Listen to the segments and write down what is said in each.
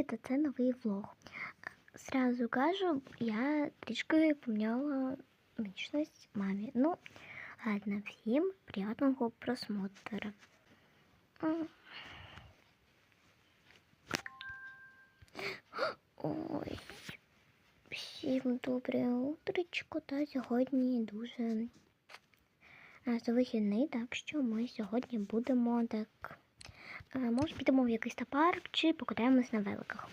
рубрики, та це новий влог. Сразу кажу, я трішки поміняла нічність мамі. Ну, ладно, всім приятного просмотра. Ой, всім добре утречко, та сьогодні дуже вихідний, так що ми сьогодні будемо так може підемо в якийсь та парк чи покатаємось на великах.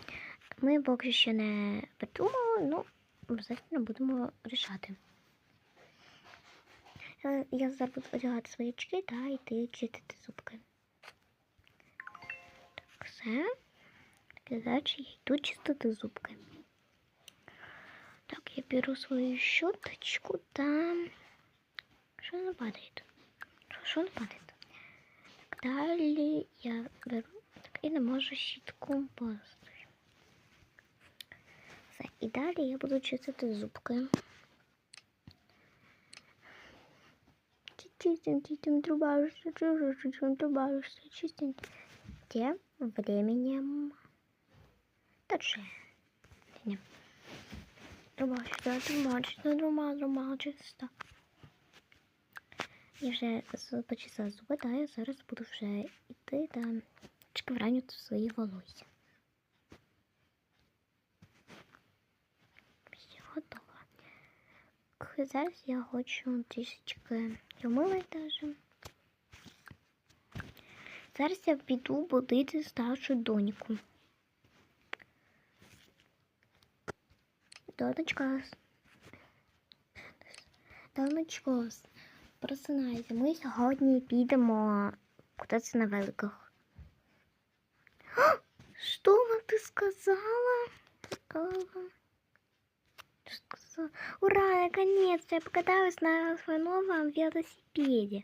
Ми поки ще не придумали, ну обов'язково будемо рішати. Е, я зараз буду одягати свої очки та йти чистити зубки. Так, все. Зараз я йду чистити зубки. Так, я беру свою щоточку та що не падає? Що не падає? Далее я беру и намажу щітком пастою. И далее я буду чистити зубки. Чистенький там трубаешься, чужим трубаешься, чистенький. Тем временем. Дальше. Трубачится, трубачится, трубачится, трубачится. Я вже почесала зуби, та я зараз буду вже йти та чекавранюти свої волосся. Я готова. Зараз я хочу трішечки помила теж. Зараз я піду будити старшу доньку. Донечка. Донечка. Просинайся, ми сьогодні підемо кудись на великах. Що вам ти сказала? Что? Ура, наконец-то я покаталась на своем новом велосипеде.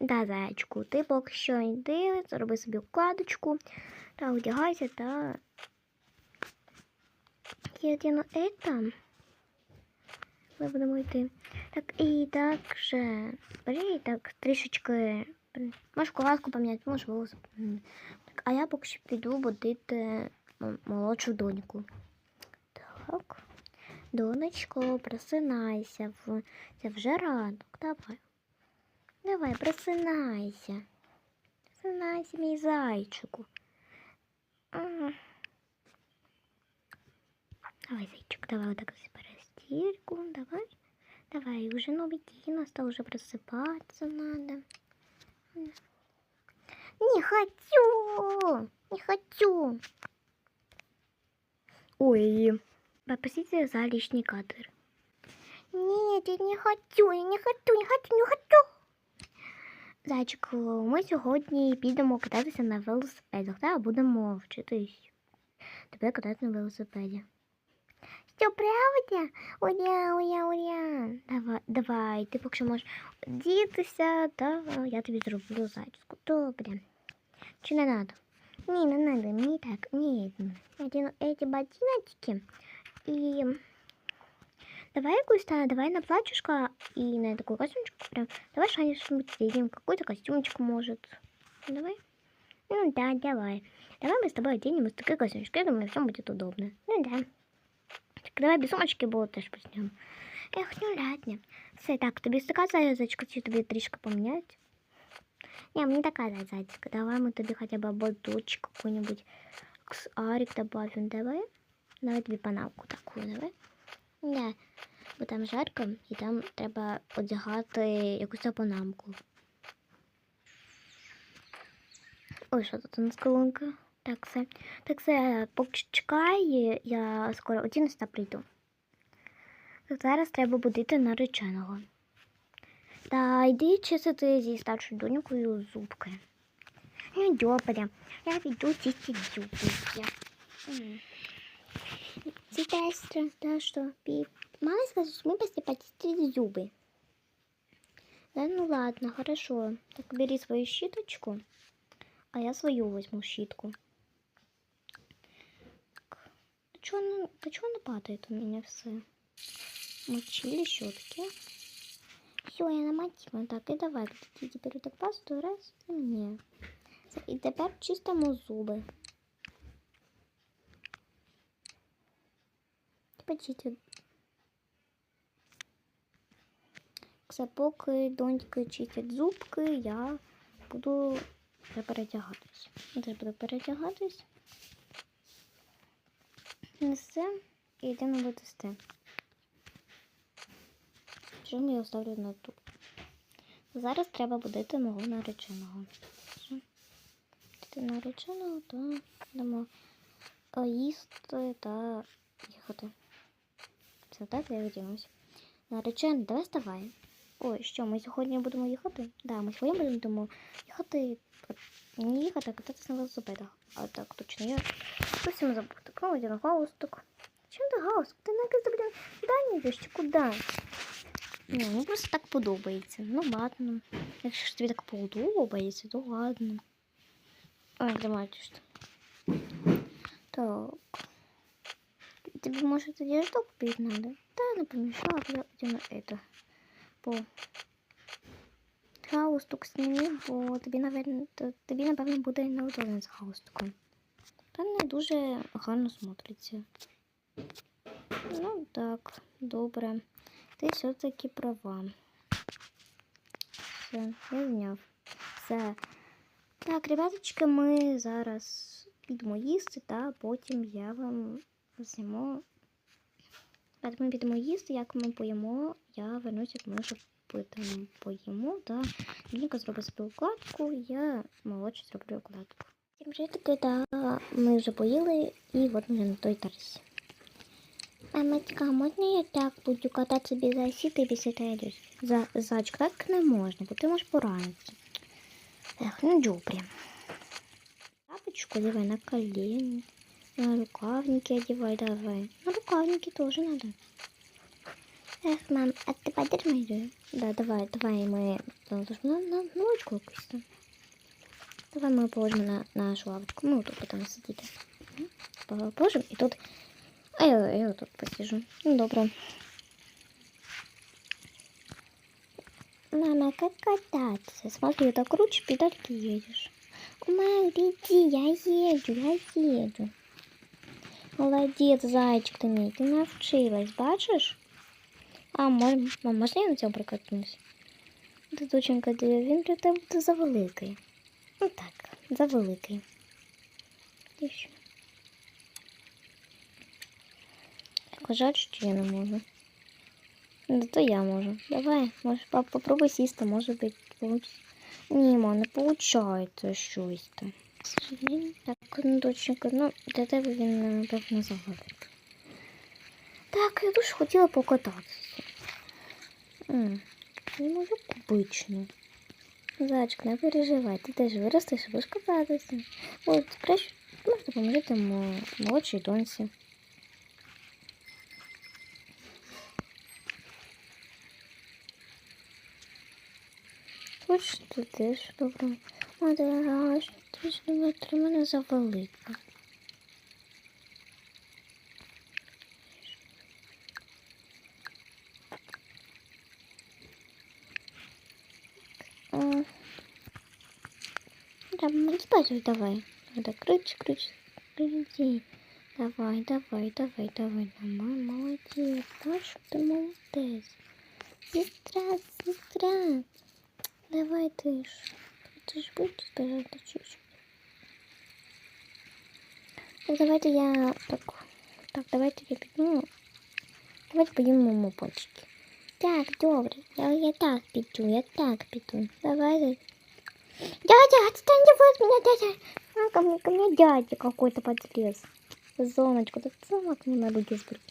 Да, зайчку, ти поки що йди, зроби собі вкладочку та одягайся та... Я одягну это ми будемо йти. Так, і так же. Бери, так трішечки. Можеш ковалку поміняти, можеш волос. Так, а я поки що піду будити молодшу доньку. Так. Донечко, просинайся. Це вже ранок. Давай. Давай, просинайся. Просинайся, мій зайчику. Давай, зайчик, давай вот так забирай зірку. Давай. Давай, уже новый день настал, уже просыпаться надо. Не хочу! Не хочу! Ой, попросите за лишний кадр. Нет, я не хочу, я не хочу, не хочу, не хочу. Зайчик ми сьогодні підемо кататися на велосипедах, та будемо вчитись тебе катати на велосипеді. Що правда? Уля, уля, уля. Давай, давай, Ты пока що можеш одітися, та я тебе зроблю зачіску. Добре. Чи не надо? Не не надо, мне так, ні. Я одіну эти ботиночки и давай якусь-то, давай на платьюшко и на такую костюмочку прям. Давай что-нибудь среднем, какой-то костюмчик может. Давай. Ну да, давай. Давай мы с тобой оденем из такой костюмочки. Я думаю, всем будет удобно. Ну да. Так давай без сумочки було теж почнемо. Ех, нулятня. Все, так, тобі така зайзочка, чи тобі трішки поміняти? Не, мне такая зайчика. Давай мы тобі хоча б ободочек какую-нибудь арик добавим. Ну, давай. Давай тебе паналку таку, давай. Да. Бо там жарко і там треба одягати якусь панамку. Ой, що тут у нас колонка? Так все. Так все, почекай, я скоро одінуся прийду. Так зараз треба будити нареченого. Та йди чистити зі старшою донькою зубки. Ну, Не добре, я піду чистити зубки. Сейчас страшно, что мама скажет, что мы после почистили зубы. Ну ладно, хорошо. Так бери свою щиточку, а я свою возьму щитку чого ну, да чого у мене все? Мочили, щетки. Все, я намотила. Так, и давай. Я тепер так пасту, раз, і ні. І тепер чистому зубы. Почити. Все, поки доньки чистять зубки, я буду перетягатись. Я буду перетягатись. Несе і йдемо витести. Що я оставлю на тут. Зараз треба будити мого нареченого. Будити нареченого та будемо їсти та їхати. Все так, я одягнусь. Наречений, давай вставай. Ой, що, ми сьогодні будемо їхати? Да, ми сьогодні будемо їхати. Не їхати, а кататися на велосипедах. А так, точно, я зовсім забув. Так, ну, один галстук. Чим ти галстук? Ти на блін, далі йдеш чи куди? Ні, ну просто так подобається. Ну ладно. Якщо ж тобі так подобається, то ладно. Ой, тримайте що. Так. Тебе, может, одежду купить надо? Да, не помешала, я на это. По галстук сними, бо тобі, наверное, тобі, напевно, буде неудобно з галстуком. Та дуже гарно смотриться. Ну так, добре. Ти все-таки права. Все, я зняв. Все. Так, ребяточки, ми зараз підемо їсти, та потім я вам зніму. От ми підемо їсти, як ми поїмо, я вернуся, як ми вже поїмо, та Лінка зробить собі укладку, я молодше зроблю укладку. Тим же таки, да, ми вже поїли, і от ми вже на той тарсі. Мамочка, можна я так буду кататися без осі, ти без этого За, зайчик, так не можна, бо ти можеш поранитися. Ех, ну добре. Тапочку давай на колени. На рукавники одевай давай. На рукавники тоже надо. Эх, мам, а ты подержи Да, давай, давай мы положим на, на, на лавочку якусь там. Давай мы положим на, на нашу лавочку. Ну, тут потом сидіти. М, Положим и тут... А я, я тут посижу. Ну, добре. Мама, как кататься? Смотри, так круче педальки едешь. Мам, иди, я еду, я еду. Молодець, зайчик ти мій, ти навчилась, бачиш? А, мож, а можна я на цьому прикатнусь? Доченька, він для тебе буде завеликий. Ну так, завеликий. І що? Так, жаль, що я не можу. Ну, то я можу. Давай, може, попробуй сісти, може бути, получится. Ні, ма, не получається щось там. Так, ну, доченька, ну, для тебе він, напевно, завеликий. Так, я дуже хотіла покататися. М, Не можу кубично. Зайчик, не переживай, ти теж виростеш будеш кататися. От, краще можна допоможити мо- молодшій доньці. Хоч ти теж добре. А, дорога, що ти ж мене завелика. Да, ну, спать давай. Надо крыть, крыть, крути. Давай, давай, давай, давай, давай, молодец. Паша, ты молодец. Сестра, сестра. Давай ты ж. Ты ж будешь пожалуйста, чуть-чуть. Ну, давайте я так. Так, давайте я піду. Давайте поїмо моєму почки. Так, добре. Я, я так піду, я так піду. Давай. Дядя, отстань от меня, дядя. А, ко мне, ко мне дядя какой-то подлез. Зоночку, так сама к нему на руки сбрать.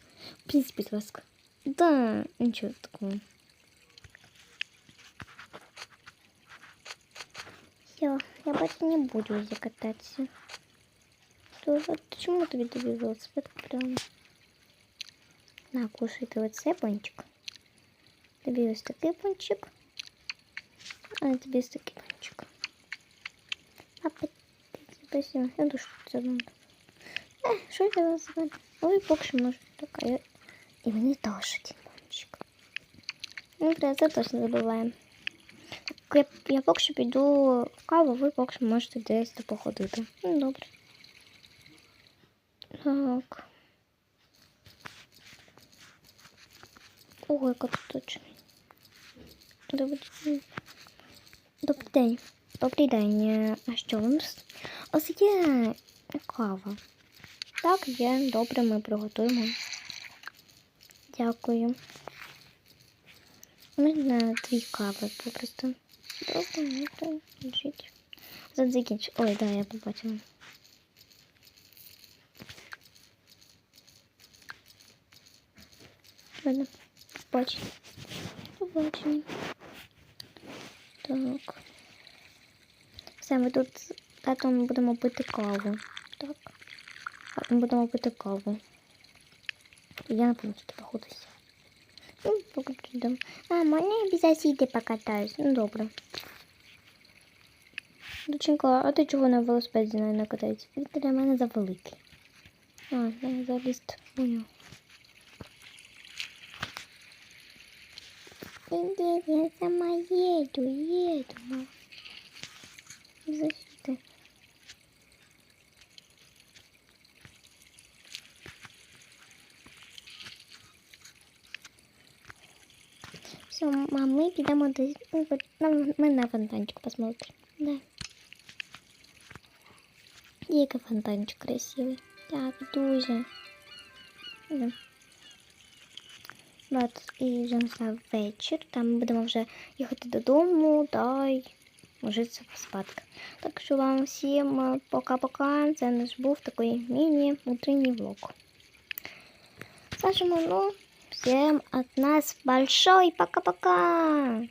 Плиз, без ласка. Да, ничего такого. Все, я больше не буду здесь кататься. Что, вот почему ты тобі велосипед купляла? На, кушай ти оце пончик. Тобі ось такий пончик. А тобі ось такий пончик. Папа, спасибо. Я душу забуду. Е, що я вас забуду? Ой, поки що може така. Я... І мені теж. Ну, про це точно забуваємо. Так, я, я поки що в каву, ви поки що можете десь походити. Ну, добре. Так. Яка тут точно. Добрий день. Добрий день. Добрий день. А що у нас? Ось є кава. Так, є. Добре, ми приготуємо. Дякую. Можна дві кави попросту. Добре, ну лежить. Задзикінч. Ой, да, я побачила. Ладно, побачення. Побачення. Так. Все, ми тут з татом будемо пити каву. Так. Ми будемо пити каву. Я напевно тут походуся. Ну, поки йдемо. А, можна я без сусіди покатаюсь? Ну, добре. Доченька, а ти чого на велосипеді не не катається? Він для мене завеликий. А, я заліз у нього. Иди, я сама еду, еду. мам. Защиты. Все, мам, ми підемо до... ну, на фонтанчик посмотрим. Да. Який фонтанчик красивий. Так, дуже. Да. От, і вже настав. Там ми будемо вже їхати додому та й ложитися спадки. Так що вам всім е, пока-пока. Це наш був такий міні-утренній влог. Скажемо, ну, всем от нас большой пока-пока.